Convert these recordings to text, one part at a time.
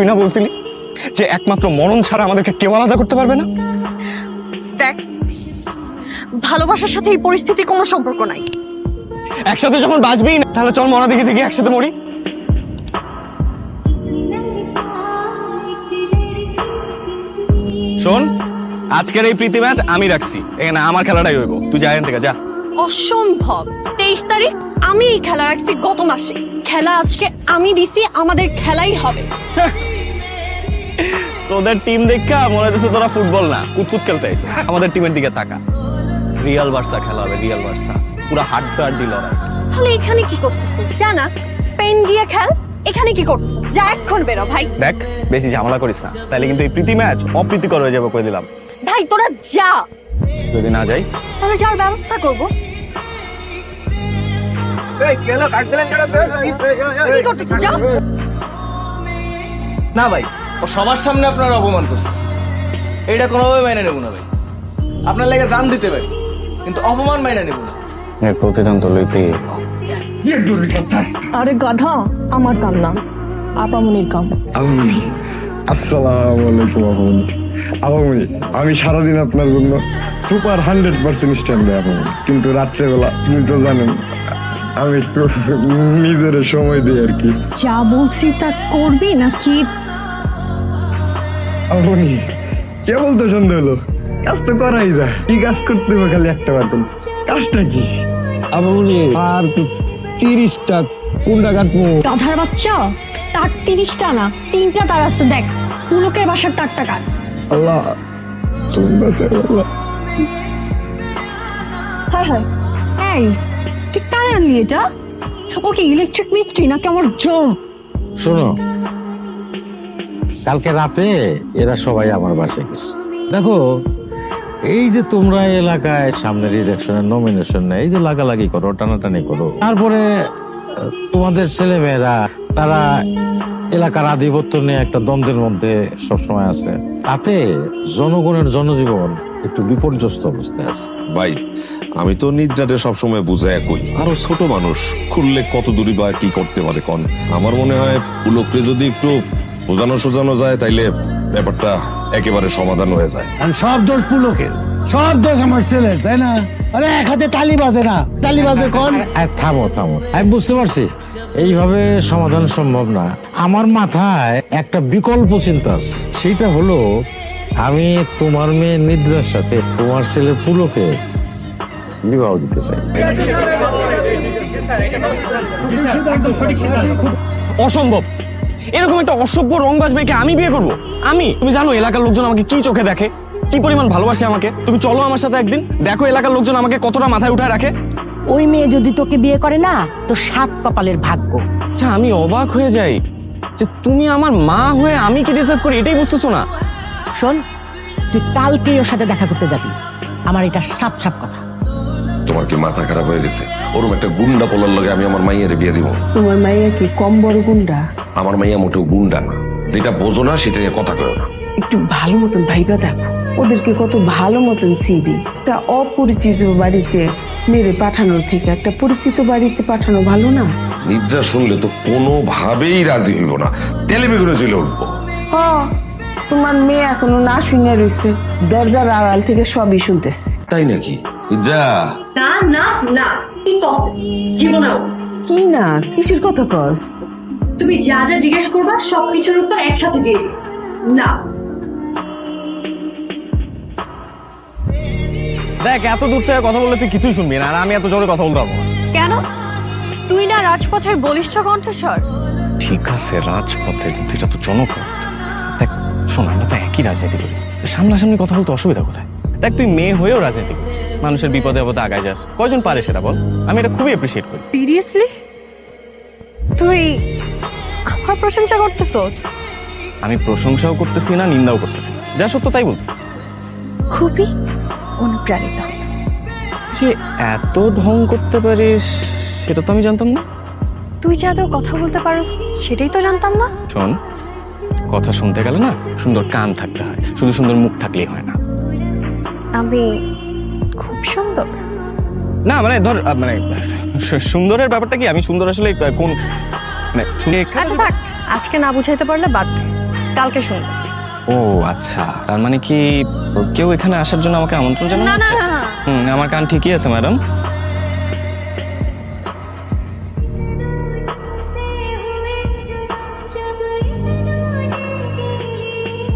তুই না বলছিলি যে একমাত্র মরণ ছাড়া আমাদেরকে কেউ আলাদা করতে পারবে না? দেখ ভালোবাসার সাথে এই পরিস্থিতি কোনো সম্পর্ক নাই। একসাথে যখন বাঁচবেই না তাহলে চল মরা দেখে দেখে একসাথে মরি। শোন আজকের এই প্রীতি ম্যাচ আমি রাখছি। এখানে আমার খেলাটাই হইব। তুই যা এখান থেকে যা। অসম্ভব। তেইশ তারিখ আমি এই খেলা রাখছি গত মাসে। খেলা আজকে আমি দিছি আমাদের খেলাই হবে। তোদের টিম দেখা মনে হচ্ছে তোরা ফুটবল না কুতকুত খেলতে আইছিস আমাদের টিমের দিকে তাকা। রিয়াল বার্সা খেলা হবে রিয়াল বার্সা পুরো হাড্ডা হাড্ডি লড়াই। তাহলে এখানে কি করতেছিস? জানা স্পেন গিয়ে খেল এখানে কি করছিস যা এখন বেরো ভাই। দেখ বেশি ঝামেলা করিস না। তাইলে কিন্তু এই প্রীতি ম্যাচ অপ্রীতিকর হয়ে যাবে কই দিলাম। ভাই তোরা যা। যদি না যাই? তাহলে যাওয়ার ব্যবস্থা করব। কি করতেছিস যা না ভাই। ও সবার সামনে আপনার অপমান করছে এটা কোনোভাবে মাইনে নেব না ভাই। আপনার লেগে জান দিতে পারি কিন্তু অপমান মাইনে নেব না। এর প্রতিদান তো লইতেই আরে গাধা আমার কাম না। আপামনির কাম। আমি আসসালামু আলাইকুম আপনি আপনি আমি সারাদিন আপনার জন্য সুপার হান্ড্রেড পার্সেন্ট স্ট্যান্ড আপনি কিন্তু রাত্রেবেলা তুমি তো জানেন আমি একটু নিজের সময় দিই আর কি। যা বলছি তা করবি নাকি আপনি কেবল তো সন্দেহ হলো? কাজ তো করাই যায়। কি কাজ করতে হবে খালি একটা বাটন কাজটা কি? আপনি আর তো তিরিশটা। কোনটা কাটবো? গাধার বাচ্চা? তার তিরিশটা না তিনটা তার আছে দেখ। পুলকের বাসার তারটা কাট। আল্লাহ তুমি বাঁচাও আল্লাহ। হ্যাঁ হ্যাঁ। এই তুই কার আনলি এটা? ওকে ইলেকট্রিক মিস্ত্রি নাকি আমার জম শোনো কালকে রাতে এরা সবাই আমার বাসায় গেছে। দেখো, এই যে তোমরা এলাকায় সামনের ইলেকশনের নমিনেশন নেই, এই যে লাগালাগি করো, টানাটানি করো। তারপরে, তোমাদের ছেলে মেয়েরা তারা এলাকার আধিপত্য নিয়ে একটা দ্বন্দ্বের মধ্যে সবসময় আছে। তাতে জনগণের জনজীবন একটু বিপর্যস্ত অবস্থায় আছে। ভাই, আমি তো নিদ্রাতে সবসময় বুঝায় একই। আরও ছোট মানুষ খুললে কত দূরই বা কি করতে পারে কন? আমার মনে হয় পুলককে যদি একটু বোঝানো সোজানো যায় তাইলে ব্যাপারটা একেবারে সমাধান হয়ে যায়। আর সব দোষ পুলকের। সব দোষ আমার ছেলের তাই না? আরে এক হাতে তালি বাজে না তালি বাজে কোন? থামো থামো। আমি বুঝতে পারছি। এইভাবে সমাধান সম্ভব না। আমার মাথায় একটা বিকল্প চিন্তা আছে। সেটা হলো আমি তোমার মেয়ে নিদ্রার সাথে তোমার ছেলে পুলকে বিবাহ দিতে চাই। অসম্ভব। এরকম একটা অসভ্য রংবাজ মেয়েকে আমি বিয়ে করব? আমি? তুমি জানো এলাকার লোকজন আমাকে কি চোখে দেখে? কি পরিমাণ ভালোবাসে আমাকে? তুমি চলো আমার সাথে একদিন। দেখো এলাকার লোকজন আমাকে কতটা মাথায় উঠায় রাখে। ওই মেয়ে যদি তোকে বিয়ে করে না তো সাত কপালের ভাগ্য। আচ্ছা আমি অবাক হয়ে যাই যে তুমি আমার মা হয়ে আমি কি ডিসার্ভ করি? এটাই বুঝতেছো না? শোন তুই কালকেই ওর সাথে দেখা করতে যাবি। আমার এটা সাপ সাপ কথা। তোমার কি মাথা খারাপ হয়ে গেছে? ওরকম একটা গুন্ডা পোলার লগে আমি আমার মাইয়ারে বিয়ে দিব। তোমার মাইয়া কি কম বড় গুন্ডা? আমার মাইয়া মোটেও গুন্ডা না। যেটা বোঝো না সেটা নিয়ে কথা কয় না। একটু ভালো মতন ভাইবা দেখো। ওদেরকে কত ভালো মতন চিবি একটা অপরিচিত বাড়িতে মেরে পাঠানোর থেকে একটা পরিচিত বাড়িতে পাঠানো ভালো না? নিদ্রা শুনলে তো কোনোভাবেই রাজি হইব না। তেলে বেগুনে চলে উঠবো। হ তোমার মেয়ে এখনও না শুনে রয়েছে দরজার আড়াল থেকে সবই শুনতেছে। তাই নাকি? নিদ্রা। না না না ইম্পসিবল জীবনেও কি না? কিসের কথা কস? তুমি যা যা জিজ্ঞেস করবা সব কিছুর উত্তর একসাথে দিয়ে না। দেখ এত দূর থেকে কথা বললে তুই কিছুই শুনবি না আর আমি এত জোরে কথা বলতে পারব না। কেন? তুই না রাজপথের বলিষ্ঠ কণ্ঠস্বর। ঠিক আছে রাজপথে কিন্তু এটা তো জনপথ। দেখ শোন আমরা তো একই রাজনীতি করি। তো সামনাসামনি কথা বলতে অসুবিধা কোথায়? দেখ তুই মেয়ে হয়েও রাজনীতি করিস। মানুষের বিপদে আপদে আগায় যাস। কয়জন পারে সেটা বল? আমি এটা খুবই অ্যাপ্রিসিয়েট করি। সিরিয়াসলি তুই প্রশংসা করতেছস আমি প্রশংসাও করতেছি না নিন্দাও করতেছি যা সত্য তাই বলতেছি। খুবই অনুপ্রাণিত। সে এত ঢং করতে পারিস সেটা তো আমি জানতাম না। তুই যা তো কথা বলতে পারস সেটাই তো জানতাম না। শোন কথা শুনতে গেলে না সুন্দর কান থাকতে হয় শুধু সুন্দর মুখ থাকলেই হয় না। আমি খুব সুন্দর। না মানে ধর মানে সুন্দরের ব্যাপারটা কি? আমি সুন্দর আসলে কোন মানে শুনে। আচ্ছা থাক। আজকে না বুঝাইতে পারলে বাদ দে। কালকে শুনব ও আচ্ছা। তার মানে কি কেউ এখানে আসার জন্য আমাকে আমন্ত্রণ জানানো না না না। হুম আমার কান ঠিকই আছে ম্যাডাম।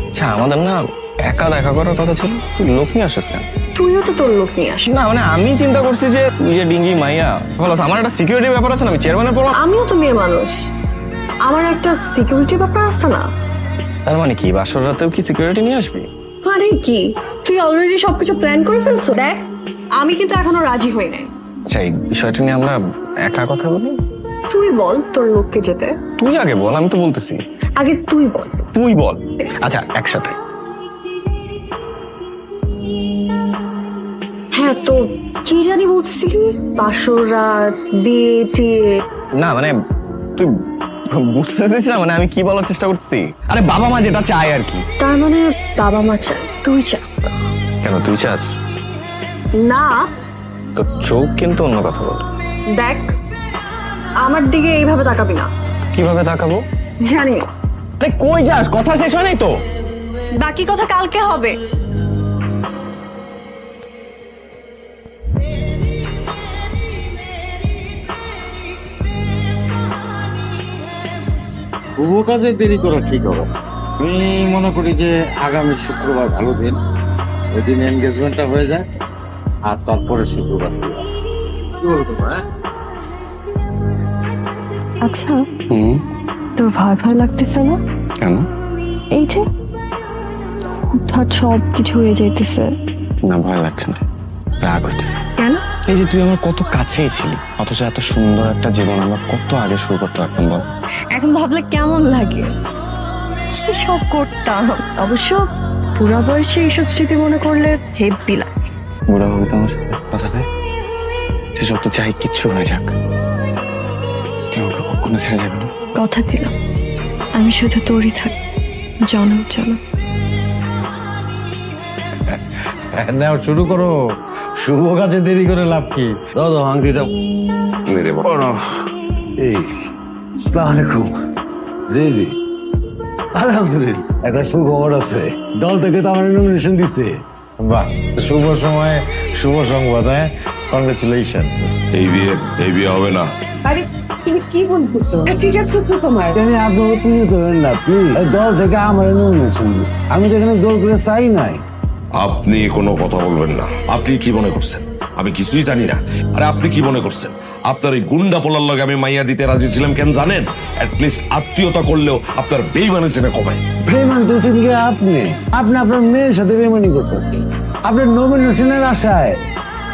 আচ্ছা আমাদের না একা দেখা করার কথা ছিল। তুই লোক নিয়ে আসিস কেন? তুইও তো তোর লোক নিয়ে আসিস না মানে আমি চিন্তা করছি যে তুই যে ডিঙ্গি মাইয়া বলো আমার একটা সিকিউরিটি ব্যাপার আছে না আমি চেয়ারম্যানের পড়লাম। আমিও তো মেয়ে মানুষ। আমার একটা সিকিউরিটি ব্যাপার আছে না। তার মানে কি বাসর রাতেও কি সিকিউরিটি নিয়ে আসবি? মানে কি? তুই অলরেডি সবকিছু প্ল্যান করে ফেলছো? দেখ আমি কিন্তু এখনও রাজি হই নাই। আচ্ছা এই বিষয়টা নিয়ে আমরা একা কথা বলি? তুই বল তোর লোককে যেতে। তুই আগে বল আমি তো বলতেছি। আগে তুই বল। তুই বল। আচ্ছা একসাথে। তো কি জানি বলতেছিলি? বাসর রাত বিয়ে টিয়ে না মানে তুই বুঝতে পারছিস না মানে আমি কি বলার চেষ্টা করছি আরে বাবা মা যেটা চায় আর কি। তার মানে বাবা মা চায় তুই চাস কেন তুই চাস? না। তো চোখ কিন্তু অন্য কথা বল। দেখ আমার দিকে এইভাবে তাকাবি না। কীভাবে তাকাবো? জানি না। আরে কই যাস? কথা শেষ হয় নাই তো। বাকি কথা কালকে হবে। শুভ কাজে দেরি করা ঠিক হবে আমি মনে করি যে আগামী শুক্রবার ভালো দিন। ওই দিন এনগেজমেন্টটা হয়ে যায় আর তারপরে শুক্রবার শুরু হবে। কি বলো তোমরা হ্যাঁ? আচ্ছা হুম? তোর ভয় ভয় লাগতেছে না? কেন? এই যে হুটহাট সব কিছু হয়ে যাইতেছে। না ভয় লাগছে না। রাগ হইতেছে। এই যে তুই আমার কত কাছেই ছিলি অথচ এত সুন্দর একটা জীবন আমরা কত আগে শুরু করতে পারতাম বল। এখন ভাবলে কেমন লাগে? কি সব করতাম অবশ্য পুরা বয়সে এইসব স্মৃতি মনে করলে হেব্বি লাগে। বুড়া হবে তো আমার সাথে কথা দেয় সেসব তো চাই কিচ্ছু হয়ে যাক। তুই আমাকে কখনো ছেড়ে যাবে না। কথা দিলাম আমি শুধু তোরই থাক জনম জনম হ্যাঁ, নাও শুরু করো। শুভ কাজে দেরি করে লাভ কি? দাও দাও আংটিটা মেরে বাবা। এই আসসালামু আলাইকুম জি জি। আলহামদুলিল্লাহ। একটা সুখবর আছে। দল থেকে তো আমার নমিনেশন দিছে। বাহ শুভ সময় শুভ সংবাদ হ্যাঁ? কংগ্রেচুলেশন এই বিয়ে এই বিয়ে হবে না। আরে তুমি কি বলতেছো? ঠিক আছে তো তোমার। এখানে আপনি অতিথি করবেন না প্লিজ দল থেকে আমার নমিনেশন দিছে। আমি তো এখানে জোর করে চাই নাই। আপনি কোনো কথা বলবেন না। আপনি কি মনে করছেন? আমি কিছুই জানি না। আরে আপনি কি মনে করছেন? আপনার এই গুন্ডা পোলার লগে আমি মাইয়া দিতে রাজি ছিলাম কেন জানেন? লিস্ট আত্মীয়তা করলেও আপনার বেইমানের চেনে কমায়। বেমান তো কি আপনি? আপনি আপনার মেয়ের সাথে বেমানি করতেছেন। আপনার নমিনেশনের আশায়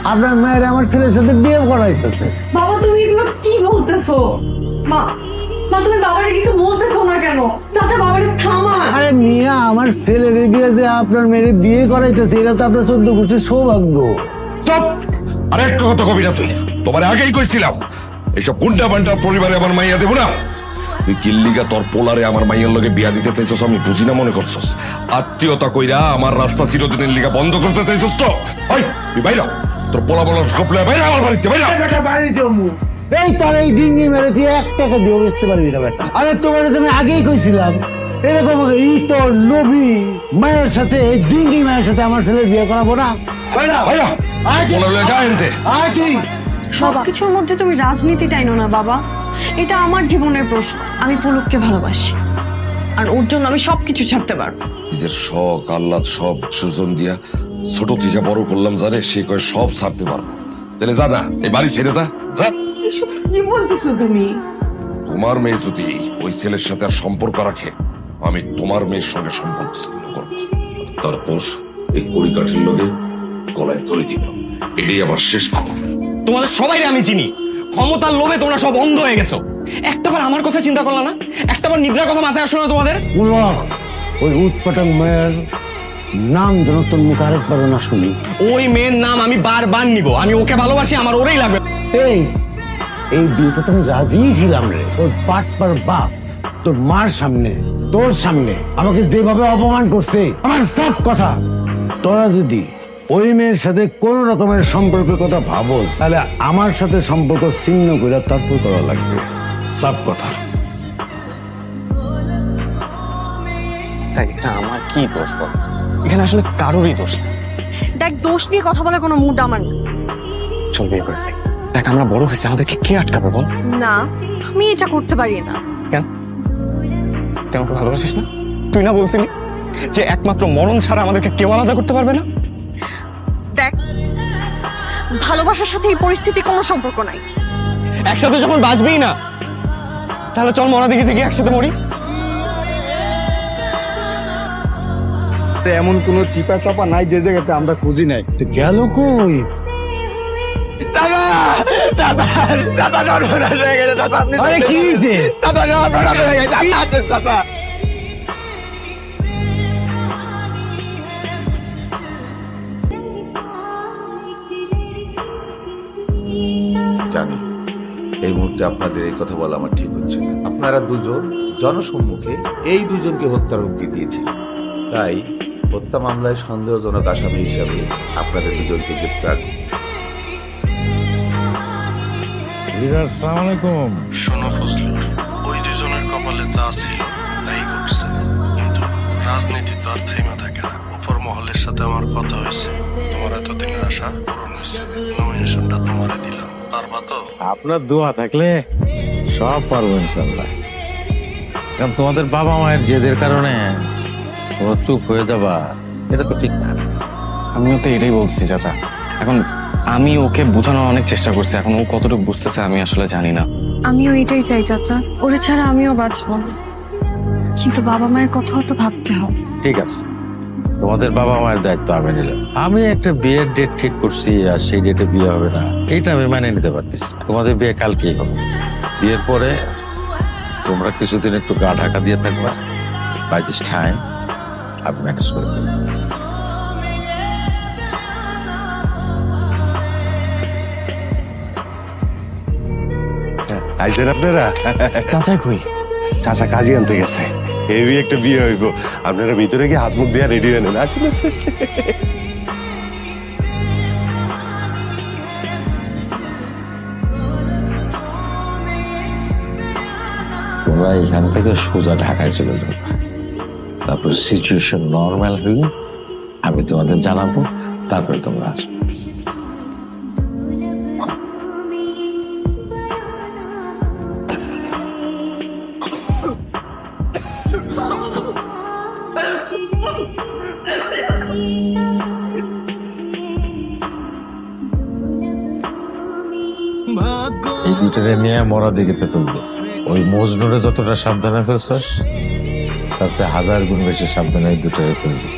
আপনার মেয়ের আমার ছেলের সাথে বিয়ে করাইতেছে বাবা তুমি এগুলো কি বলতেছো মা মা তুমি বাবারে কিছু বলতেছো না কেন? তাতে বাবারে থামা আরে মিয়া আমার ছেলের যে আপনার মেয়ের বিয়ে করাইতেছে এটা তো আপনার চোদ্দ সৌভাগ্য। চপ! আরে একটা কথা কবি না তুই। তোমার আগেই কইছিলাম এইসব গুন্ডা বান্ডার পরিবারে আমার মাইয়া দেবো না। তুই কিল্লিগা তোর পোলারে আমার মাইয়ার লগে বিয়া দিতে চাইছস আমি বুঝি না মনে করছস। আত্মীয়তা কইরা আমার রাস্তা চিরদিনের লিগা বন্ধ করতে চাইছস তো। ওই তুই বাইরা তোর পোলা বলার সবলে বাইরা আমার বাড়িতে বাইরা বাড়ি জমু। এই তোর এই ডিঙ্গি মেরে তুই এক টাকা দিয়ে বেচতে পারবি না বেটা। আরে তোমার তো আমি আগেই কইছিলাম এরকম এই তোর নবী মায়ের সাথে এই ডিঙ্গি মায়ের সাথে আমার ছেলের বিয়ে করাবো না। আয় তুই। আয় তুই। সবকিছুর মধ্যে তুমি রাজনীতি টাইনো না বাবা। এটা আমার জীবনের প্রশ্ন আমি পুলককে ভালোবাসি। আর ওর জন্য আমি সবকিছু ছাড়তে পারব। নিজের শখ আহ্লাদ সব সুজন দিয়া ছোট থেকে বড় করলাম জানে সে কয় সব ছাড়তে পারব। তাহলে যা না এই বাড়ি ছেড়ে যা। এসব কি বলতেছো তুমি? তোমার মেয়ে যদি ওই ছেলের সাথে আর সম্পর্ক রাখে আমি তোমার মেয়ের সঙ্গে সম্পর্ক ছিন্ন করব। তারপর এই পরিকাঠির লগে গলায় ধরে দিব এটাই আমার শেষ খবর। তোমাদের সবাই আমি চিনি। ক্ষমতার লোভে তোমরা সব অন্ধ হয়ে গেছো। একটাবার আমার কথা চিন্তা করলা না? একটাবার নিদ্রার কথা মাথায় আসলো না তোমাদের? ওই উৎপাটন মেয়ের নাম যেন তোর মুখে আরেকবারও না শুনি। ওই মেয়ের নাম আমি বারবার নিব। আমি ওকে ভালোবাসি আমার ওরেই লাগবে। এই এই বিয়েতে তো আমি রাজিই ছিলাম রে। তোর পাট পার বাপ তোর মার সামনে তোর সামনে আমাকে যেভাবে অপমান করছে আমার সব কথা। তোরা যদি ওই মেয়ের সাথে কোন রকমের সম্পর্কের কথা ভাবোস তাহলে আমার সাথে সম্পর্ক ছিন্ন করে তারপর করা লাগবে। সব কথা। আমার কি দোষ বল? এখানে আসলে কারোরই দোষ নেই। দেখ দোষ দিয়ে কথা বলার কোনো মুড আমার নেই। চল বিয়ে করে ফেলি। দেখ আমরা বড় হয়েছি আমাদেরকে কে আটকাবে বল? না আমি এটা করতে পারি না। কেন? কেন ওকে ভালোবাসিস না? তুই না বলছিলি যে একমাত্র মরণ ছাড়া আমাদেরকে কেউ আলাদা করতে পারবে না? দেখ ভালোবাসার সাথে এই পরিস্থিতি কোনো সম্পর্ক নাই। একসাথে যখন বাঁচবেই না তাহলে চল মরা দিকে থেকে একসাথে মরি। এমন কোনো চিপা চাপা নাই যে জায়গাতে আমরা খুঁজি নাই তো গেল কই আরে কি হইছে? জানি এই মুহূর্তে আপনাদের এই কথা বলা আমার ঠিক হচ্ছে না আপনারা দুজন জনসম্মুখে এই দুজনকে হত্যার হুমকি দিয়েছিলেন তাই হত্যা মামলায় সন্দেহজনক আসামি হিসাবে আপনাদের দুজনকে গ্রেপ্তার। শোনো ফজলুর ওই দুজনের কপালে যা ছিল তাই ঘটছে। কিন্তু রাজনীতি তো আর থাইমা থাকে না। উপর মহলের সাথে আমার কথা হয়েছে। তোমার এতদিনের আশা পূরণ হয়েছে। নমিনেশনটা তোমারে দিলাম। পারবা তো? আপনার দোয়া থাকলে সব পারব ইনশাল্লাহ। কারণ তোমাদের বাবা মায়ের জেদের কারণে তোমরা চুপ হয়ে যাবা। এটা তো ঠিক না। আমিও তো এটাই বলছি চাচা। এখন আমি ওকে বোঝানোর অনেক চেষ্টা করছি এখন ও কতটুকু বুঝতেছে আমি আসলে জানি না। আমিও এটাই চাই চাচা। ওরে ছাড়া আমিও বাঁচবো। কিন্তু বাবা মায়ের কথাও তো ভাবতে হবে। ঠিক আছে। তোমাদের বাবা মায়ের দায়িত্ব আমি নিলাম। আমি একটা বিয়ের ডেট ঠিক করছি আর সেই ডেটে বিয়ে হবে না। এইটা আমি মানে নিতে পারতেছি তোমাদের বিয়ে কালকেই হবে। বিয়ের পরে তোমরা কিছুদিন একটু গা ঢাকা দিয়ে থাকবা। বাই দিস টাইম আমি ম্যানেজ করে আইসেন আপনারা? চাচাই কই? চাচা কাজী আনতে গেছে। হেভি একটা বিয়ে হইব। আপনারা ভিতরে গিয়ে হাত মুখ দিয়ে রেডি হয়ে নেন। আসেন। তোমরা এখান থেকে সোজা ঢাকায় চলে যাবে তারপর সিচুয়েশন নর্মাল হলে আমি তোমাদের জানাব, তারপরে তোমরা আসবে। এই দুটারে নিয়ে মরা দিকে তুলবে। ওই মজনুরে যতটা সাবধানে ফেলছস তার চেয়ে হাজার গুণ বেশি সাবধানে এই দুটারে ফেলবি